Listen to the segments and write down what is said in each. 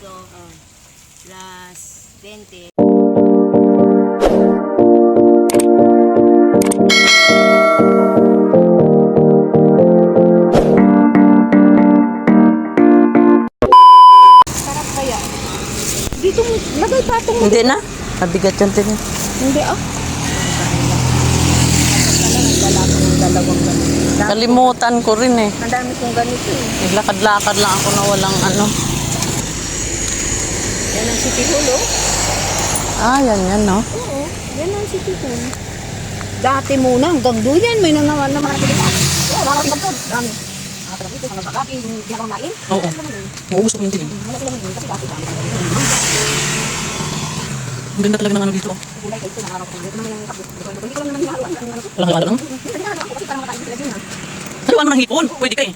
to. Plus 20. Sarap kaya. Dito lagay patong mo. Hindi na. Mabigat yan din. Hindi ah. Kalimutan ko rin eh. Ang dami kong ganito eh. Naglakad-lakad lang ako na walang ano. Ang City Hall oh. Ah, yan yan no. Oo, yan ang City Hall. Dati muna, hanggang doon yan, may nangawan na mga pinita. Oo, mga pinita. Dami. Mga pinita dito, mga hindi ako nain. Oo. Oo, gusto ko yung tingin. Wala silang hindi, kasi dati dami. Ang ganda talaga ng ano dito. Kulay kayo, nangarap ko. Ito naman yung kapit. Hindi ko lang naman hinahaluan. Walang halala lang. Hindi ko lang kasi parang makain sila ah. Haluan mo ng hipon. Pwede ka eh.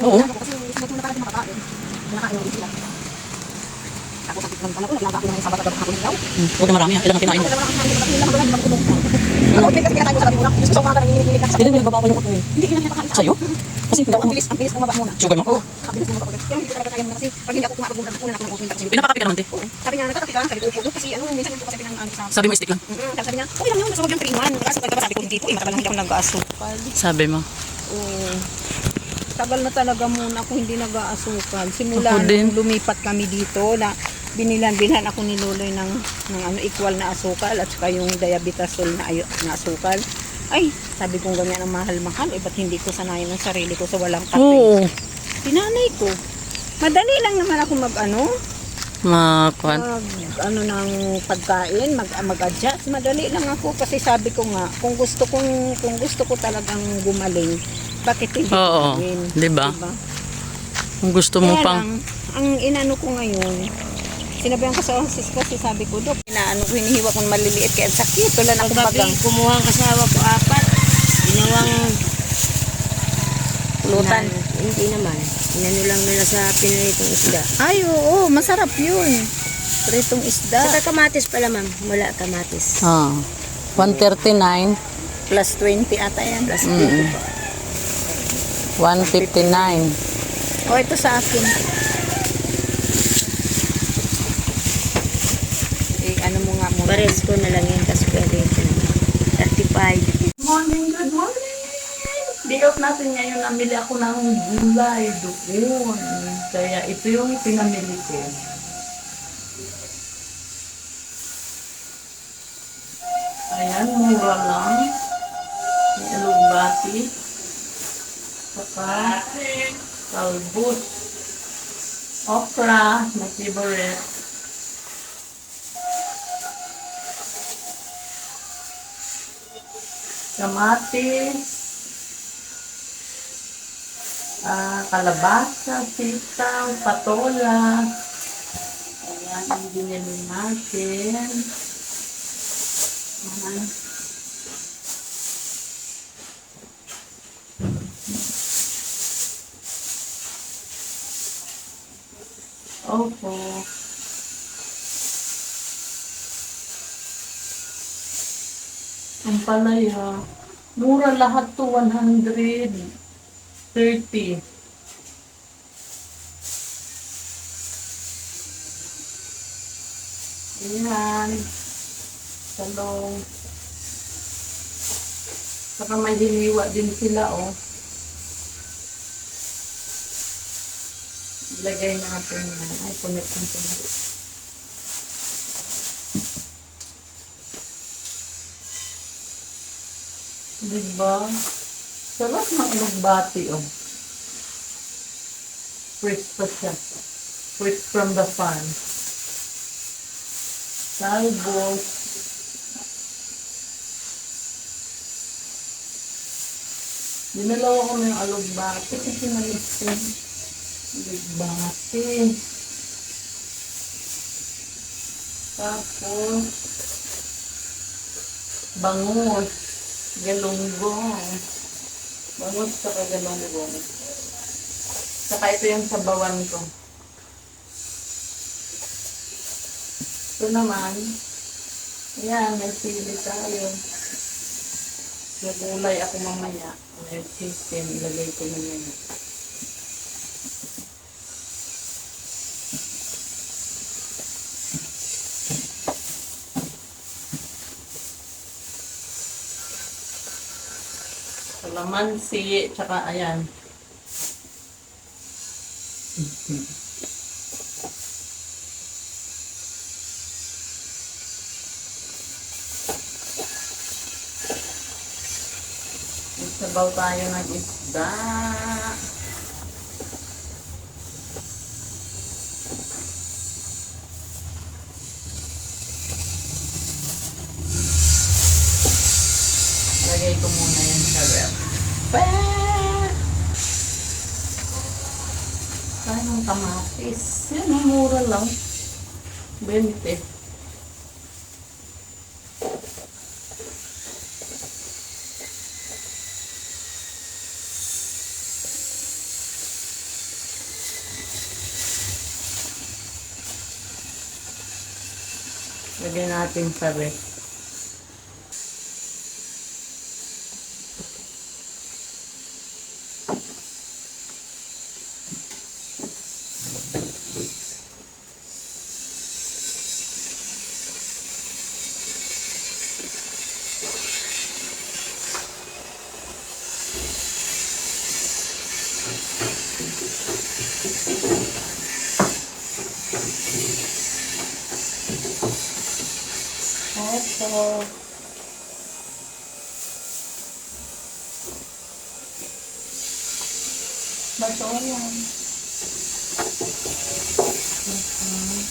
Oo. kasi sunod na. Nakakain ulit sila. Tapos sakit ng panahon, naglalaki ng sabat at hapon nila. Hmm, Huwag na marami ah. Ilan ang kinain mo. Lang lang. Ako may kasi kinakain ko sa gabi muna. Gusto ko mga nanginginig sa Hindi, nagbaba ko yung kuto eh. Hindi ko na kinakain. Sa'yo? Kasi hindi Ang ako. bilis, ang bilis bumaba muna. Sugar mo? Oo, ang bilis bumaba ulit. Pero hindi ko talaga kaya muna kasi pag hindi ako kumapag muna, una na ako ng kasi. Pinapakapi ka naman te. Oo. Sabi niya, nagkakapi ka, sabi ko, kasi ano, minsan yung kasi pinang sa Sabi mo stick lang. Mm, sabi niya, okay lang yun, nasa huwag yung 3 man. Nag-asukal ka ba? Sabi ko, hindi po, eh, matagal lang hindi ako nag-asukal. Sabi mo. Oo. Tagal na talaga muna ako hindi nag-aasukal. Simula Ako nung lumipat kami dito na binilan bilhan ako ni Loloy ng, ng ano, equal na asukal at saka yung diabetasol na, ayo, na asukal. Ay, sabi kong ganyan ang mahal-mahal. Eh, ba't hindi ko sanayin ang sarili ko sa walang kape? Oo. Tinanay ko. Madali lang naman ako mag ano, Makuan. mag ano ng pagkain, mag mag-adjust. Madali lang ako kasi sabi ko nga, kung gusto kong kung gusto ko talagang gumaling, bakit hindi Oo. gawin? Di ba? Diba? Kung gusto mo Kaya pang. lang, ang inano ko ngayon, sinabihan ko sa sis ko, sabi ko, Dok, inaano ko, hinihiwa kong maliliit kaya ang sakit. Wala na akong bagang kumuha ang kasawa ko apat. Ginawang pulutan. Nan- hindi naman. Inano lang nila sa piniritong isda. Ay, oo, masarap yun. Pritong isda. Saka kamatis pala ma'am. Wala kamatis. Ah. 139. Plus 20 ata yan. Plus 20 pa. 159. O, ito sa akin. Eh, ano mo nga muna. Pares ko na lang yan kasi pwede ito. 35. Morning, good morning! Day off natin ngayon, namili ako ng gulay doon. Kaya ito yung pinamili ko. Ayan, mura lang. May alugbati. Saka, talbos. Okra, my favorite. Kamatis. Ah, kalabasa, sitaw, patola. Ayan, ang binili natin. Ayan. Opo. Ang palaya. Mura lahat to 130. Ayan. Talong. Saka may hiniwa din sila, oh. Ilagay natin yan. Ay, punit ng Diba? Sarap ng ilugbati, oh. Fresh pa siya. Fresh from the farm. Talbos. Dinalawa ko na yung alugbati kasi maliit yun. Alugbati. Tapos, bangus. Galunggong. Bangus saka galunggong. Saka ito yung sabawan ko. Ito naman, yan, may sili tayo. Gagulay ako mamaya. May chicken, ilagay ko na kalamansi, tsaka ayan. Sabaw tayo ng isda. Lagay ko muna yan sa ref. Pa! Anong kamatis? Yan, mura lang. 20. Lagyan natin sa ref. Opo. Bato yan. Mhm.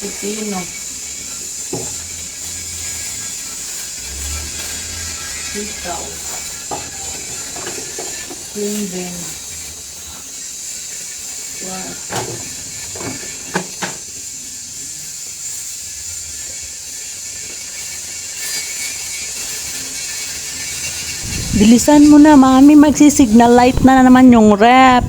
Pipino. Sitaw. Bean. Wow. Bilisan mo na, mami. Magsisignal light na naman yung rep.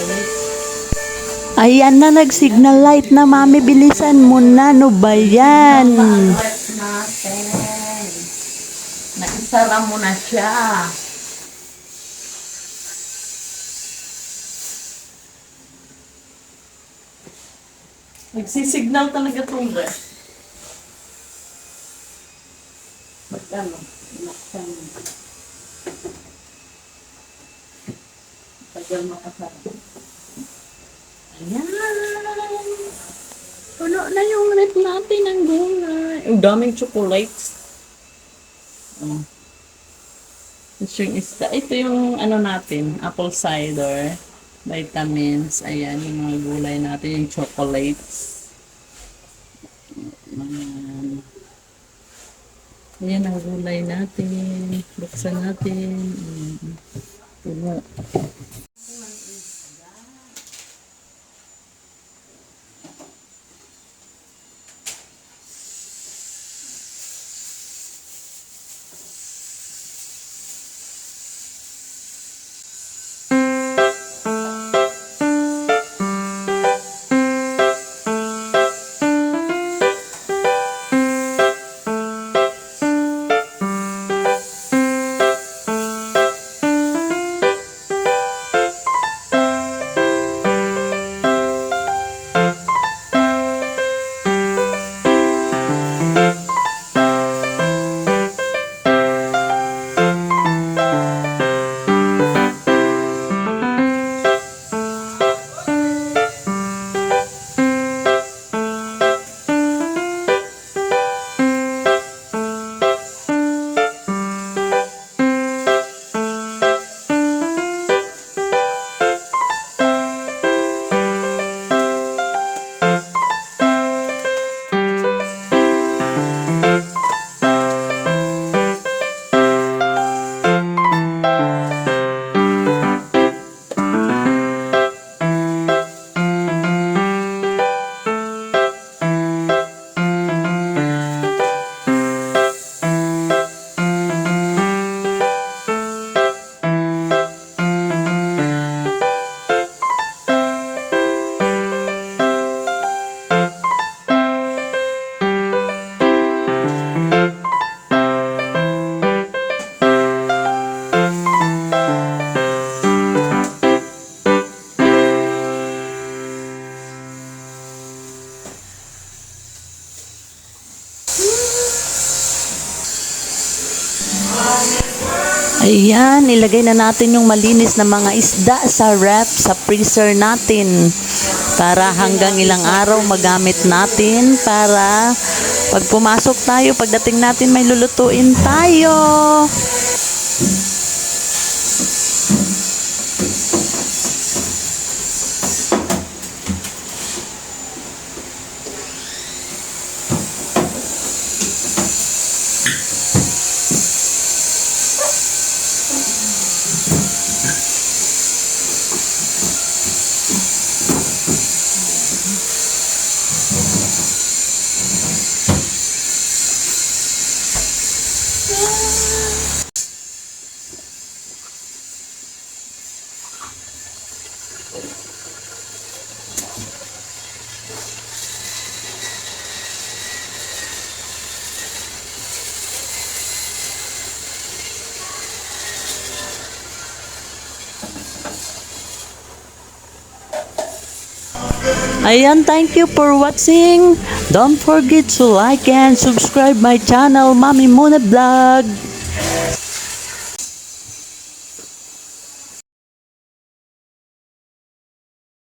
Chocolate. Ayan na, nag-signal light na, mami. Bilisan mo na. No ba yan? Naisara mo na siya. Nagsisignal talaga itong ref. Ba't ano? Naksan. Tagal makasara. Ayan. Puno na yung rep natin ng gulay. Ang daming chocolates. Oh. Yung isda. Ito yung ano natin, apple cider, vitamins. Ayan, yung mga gulay natin, yung chocolates. Ayan. Ayan ang gulay natin. Buksan natin. Puno. Ayan, ilagay na natin yung malinis na mga isda sa ref, sa freezer natin. Para hanggang ilang araw magamit natin para pag pumasok tayo, pagdating natin may lulutuin tayo. Ayan, thank you for watching. Don't forget to like and subscribe my channel, Mami Muna Vlog.